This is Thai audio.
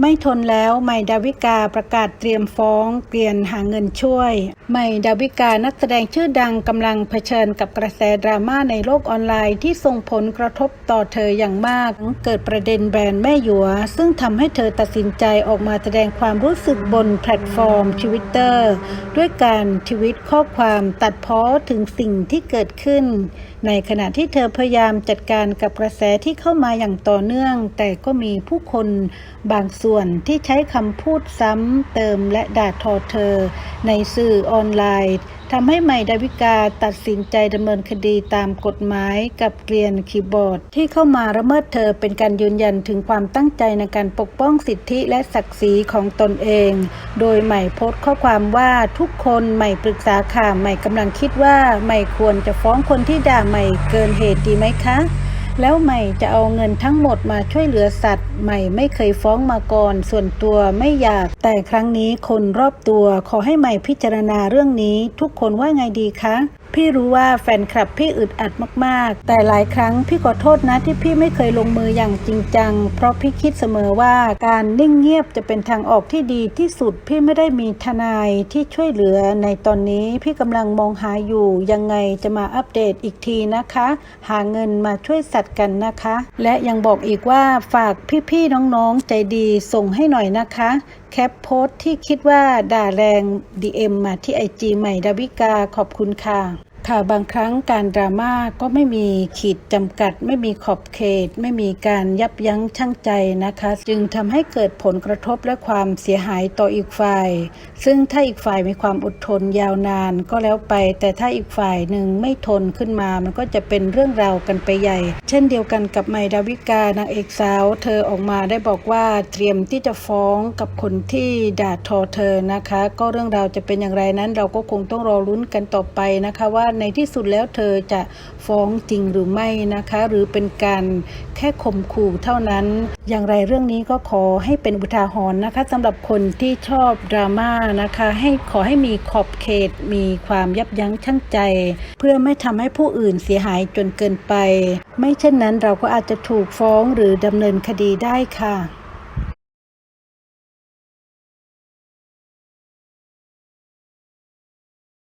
ไม่ทนแล้วใหม่ดาวิกาประกาศเตรียมฟ้องเกลียนหาเงินช่วย ใหม่ดาวิกานักแสดงชื่อดังกำลังเผชิญกับกระแสดราม่าในโลกออนไลน์ที่ส่งผลกระทบต่อเธออย่างมาก เกิดประเด็นแบรนด์แม่หยัว ซึ่งทำให้เธอตัดสินใจออกมาแสดงความรู้สึกบนแพลตฟอร์มทวิตเตอร์ด้วยการทวิตข้อความตัดพ้อถึงสิ่งที่เกิดขึ้นในขณะที่เธอพยายามจัดการกับกระแสที่เข้ามาอย่างต่อเนื่อง แต่ก็มีผู้คนบางส่วนที่ใช้คำพูดซ้ำเติมและด่าทอเธอ ในสื่อออนไลน์ ทำให้ใหม่ดาวิกาตัดสินใจดำเนินคดีตามกฎหมายกับเกรียนคีย์บอร์ด ที่เข้ามาละเมิดเธอเป็นการยืนยันถึงความตั้งใจในการปกป้องสิทธิและศักดิ์ศรีของตนเอง โดยใหม่โพสต์ข้อความว่าทุกคนใหม่ปรึกษาค่ะใหม่กำลังคิดว่าใหม่ควรจะฟ้องคนที่ด่าใหม่เกินเหตุดีไหมคะ แล้วใหม่จะเอาเงินทั้งหมดมาช่วยเหลือสัตว์ ใหม่ไม่เคยฟ้องมาก่อน ส่วนตัวไม่อยาก แต่ครั้งนี้คนรอบตัว ขอให้ใหม่พิจารณาเรื่องนี้ ทุกคนว่าไงดีคะ พี่รู้ว่าแฟนคลับพี่อึดอัดมากๆ แต่หลายครั้งพี่ขอโทษนะที่พี่ไม่เคยลงมืออย่างจริงจัง เพราะพี่คิดเสมอว่าการนิ่งเงียบจะเป็นทางออกที่ดีที่สุด พี่ไม่ได้มีทนายที่ช่วยเหลือในตอนนี้พี่กำลังมองหาอยู่ ยังไงจะมาอัปเดตอีกทีนะคะ หาเงินมาช่วยสัตว์กันนะคะ และยังบอกอีกว่าฝากพี่ๆน้องๆใจดีส่งให้หน่อยนะคะแคปโพสต์ที่คิดว่าด่าแรง DM มาที่ไอจีใหม่ดาวิกาขอบคุณค่ะ ค่ะบางครั้งการดราม่าก็ไม่มีขีดจำกัด ไม่มีขอบเขต ไม่มีการยับยั้งชั่งใจนะคะ จึงทำให้เกิดผลกระทบและความเสียหายต่ออีกฝ่าย ซึ่งถ้าอีกฝ่ายมีความอดทนยาวนานก็แล้วไป แต่ถ้าอีกฝ่ายหนึ่งไม่ทนขึ้นมา มันก็จะเป็นเรื่องราวกันไปใหญ่ เช่นเดียวกันกับไมดาวิกานางเอกสาว เธอออกมาได้บอกว่าเตรียมที่จะฟ้องกับคนที่ด่าทอเธอนะคะ ก็เรื่องราวจะเป็นอย่างไรนั้น เราก็คงต้องรอลุ้นกันต่อไปนะคะว่าในที่สุดแล้วเธอจะฟ้องจริงหรือไม่นะคะ หรือเป็นการแค่ข่มขู่เท่านั้น อย่างไรเรื่องนี้ก็ขอให้เป็นอุทาหรณ์นะคะสำหรับคนที่ชอบดราม่านะคะ ให้ขอให้มีขอบเขต มีความยับยั้งชั่งใจ เพื่อไม่ทำให้ผู้อื่นเสียหายจนเกินไป ไม่เช่นนั้นเราก็อาจจะถูกฟ้องหรือดำเนินคดีได้ค่ะ